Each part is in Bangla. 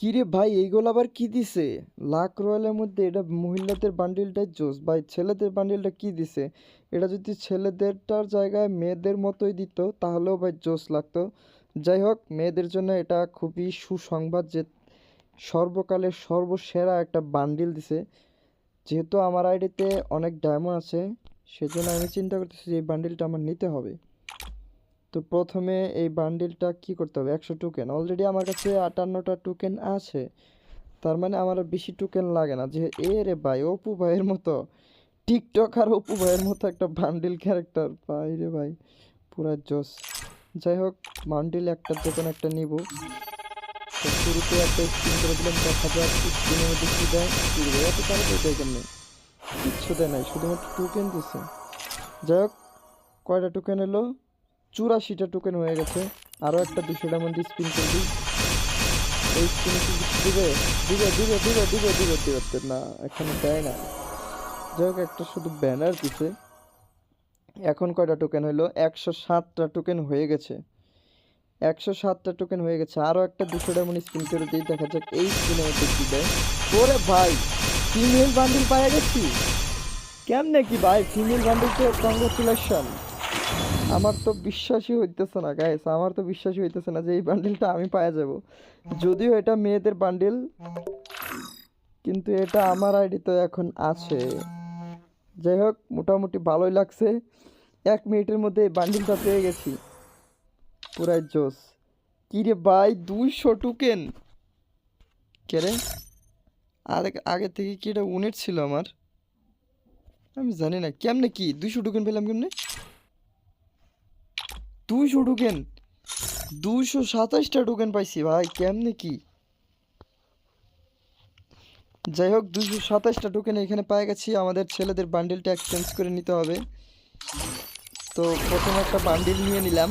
কিরে ভাই, এইগুলো আবার কি দিছে? লাক রয়্যালের মধ্যে এটা মহিলাদের বান্ডিলটাই জোস। ভাই, ছেলেদের বান্ডিলটা কি দিছে? এটা যদি ছেলেদেরটার জায়গায় মেয়েদের মতোই দিত, তাহলেও ভাই জোস লাগতো। যাই হোক, মেয়েদের জন্য এটা খুবই সুসংবাদ যে সর্বকালের সর্বসেরা একটা বান্ডিল দিছে। যেহেতু আমার আইডিতে অনেক ডায়মন্ড আছে, সেজন্য আমি চিন্তা করতেছি যে এই বান্ডিলটা আমার নিতে হবে। তো প্রথমে এই বান্ডিলটা কি করতে হবে? একশো টোকেন অলরেডি আমার কাছে আটান্নটা টোকেন আছে। তার মানে আমার বেশি টোকেন লাগে না। যে এ রে ভাই, অপু ভাইয়ের মতো টিকটক আর অপু ভাইয়ের মতো একটা বান্ডিল ক্যারেক্টার ভাই রে ভাই, পুরা জোস যাই হোক বান্ডিল একটা টোকেন একটা নিব। শুরুতে একটা স্ক্রিন করে দিলাম, দেখা কেমনি? কিচ্ছু দেয় নাই, শুধুমাত্র টোকেন দিছে। যাই হোক, কয়টা টোকেন এলো? চুরাশিটা টোকেন হয়ে গেছে। আরও একটা দুশো ডায়মন্ড স্পিন করবি। এই স্পিন দিবে? দিবে দিবে দিবে দিবে দিবে দিবে না, এখানে দেয় না। যাই হোক একটা শুধু ব্যানার পিছে এখন কয়টা টোকেন হইল? একশো সাতটা টোকেন হয়ে গেছে। একশো সাতটা টোকেন হয়ে গেছে। আরও একটা দুশো ডায়মন্ড স্পিন করে দিই, দেখা যাক এই স্পিনের মধ্যে কী দেয়। ওরে ভাই ফিমেল বান্ডিল পাওয়া গেছি? কেমনে কি ভাই ফিমেল বান্ডিল তো কংগ্রেচুলেশন আমার তো বিশ্বাসই হইতেছে না গাইস আমার তো বিশ্বাসই হইতেছে না যে এই বান্ডিলটা আমি পাওয়া যাব। যদিও এটা মেয়েদের বান্ডিল কিন্তু এটা আমার আইডি তো এখন আছে। যাই হোক, মোটামুটি ভালোই লাগছে। এক মিনিটের মধ্যে এই বান্ডিলটা পেয়ে গেছি। পুরাই জোস। কিরে ভাই, দুইশো টুকেন কে রে? আর আগে থেকে কি এটা উনিট ছিল আমার? আমি জানি না, কেমনে কি? দুইশো টুকেন পেলাম কেমনে? দুইশো টোকেন। দুইশো সাতাশটা টোকেন পাইছি ভাই, কেমনে কি? যাই হোক, দুইশো সাতাশটা টোকেন এখানে পাই গেছি। আমাদের ছেলেদের বান্ডিলটা এক্সচেঞ্জ করে নিতে হবে। তো প্রথমে একটা বান্ডিল নিয়ে নিলাম।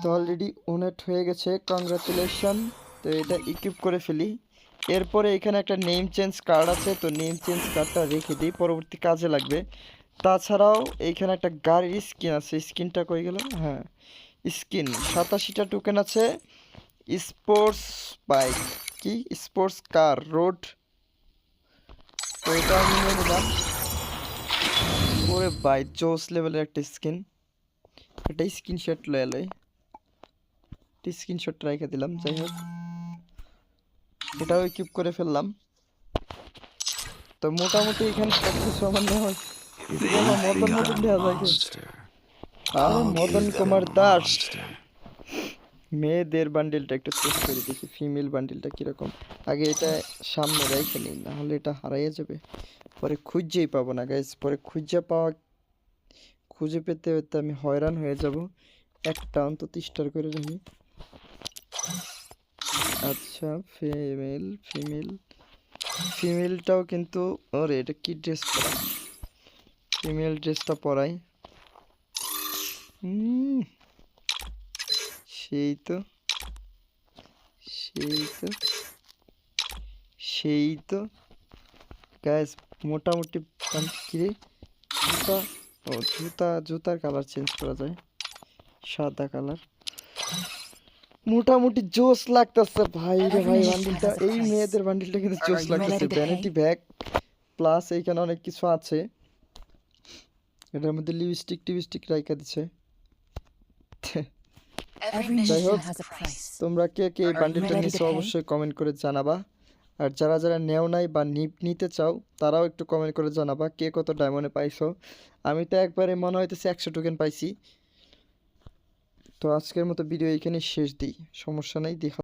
তো অলরেডি ওনেট হয়ে গেছে কংগ্রাচুলেশন তো এটা ইকুইপ করে ফেলি। এরপরে এখানে একটা নেম চেঞ্জ কার্ড আছে, তো নেম চেঞ্জ কার্ডটা রেখে দিই, পরবর্তী কাজে লাগবে। তাছাড়াও এইখানে একটা গাড়ির স্কিন আছে, স্কিনটা কই গেল? হ্যাঁ স্কিন, সাতাশিটা টোকেন আছে স্পোর্টস বাইক কি? স্পোর্টস কার রোড তো এটা আমি নিয়ে নিলাম। ওরে বাই জোস লেভেলের একটা স্কিন। একটা স্ক্রিনশট লয়ে লই। স্ক্রিনশট রেখে দিলাম, যাই হোক। এটাও কিপ করে ফেললাম। তো মোটামুটি এখানে সব কিছু আমার নেওয়া মদন কুমার দাস মেয়েদের বান্ডিলটা একটু চেক করে দেখি ফিমেল বান্ডিলটা কীরকম? আগে এটা সামনে রেখে নিই নাহলে এটা হারাইয়া যাবে। পরে খুঁজেই পাবো না গাইজ পরে খুঁজে পাওয়া খুঁজে পেতে পেতে আমি হয়রান হয়ে যাব। একটা অন্তত স্টার করে রাখি। আচ্ছা ফিমেল ফিমেল ফিমেলটাও কিন্তু ওরে এটা কি ড্রেস পরা? ফিমেল ড্রেসটা পরাই। সেই তো সেই তো সেই তো। গ্যাস মোটামুটি কিরে জুতা ও জুতা জুতার কালার চেঞ্জ করা যায়। সাদা কালার মোটামুটি জোস লাগতেছে ভাই রে ভাই বান্ডিলটা এই মেয়েদের বান্ডিলটা কিন্তু জোস লাগতেছে। ভ্যানিটি ব্যাগ প্লাস এইখানে অনেক কিছু আছে। এটার মধ্যে লিপস্টিক টিপস্টিক রাইখা দিছে। যাই হোক. তোমরা কে কে এই বান্ডিলটা নিছো অবশ্যই কমেন্ট করে জানাবা। আর যারা যারা নেও নাই বা নিপ নিতে চাও তারাও একটু কমেন্ট করে জানাবা কে কত ডায়মন্ডে পাইছো। আমি তো একবারে মনে হইতেছে একশো টোকেন পাইছি। তো আজকের মতো ভিডিও এখানে শেষ দিই। সমস্যা নেই দেখা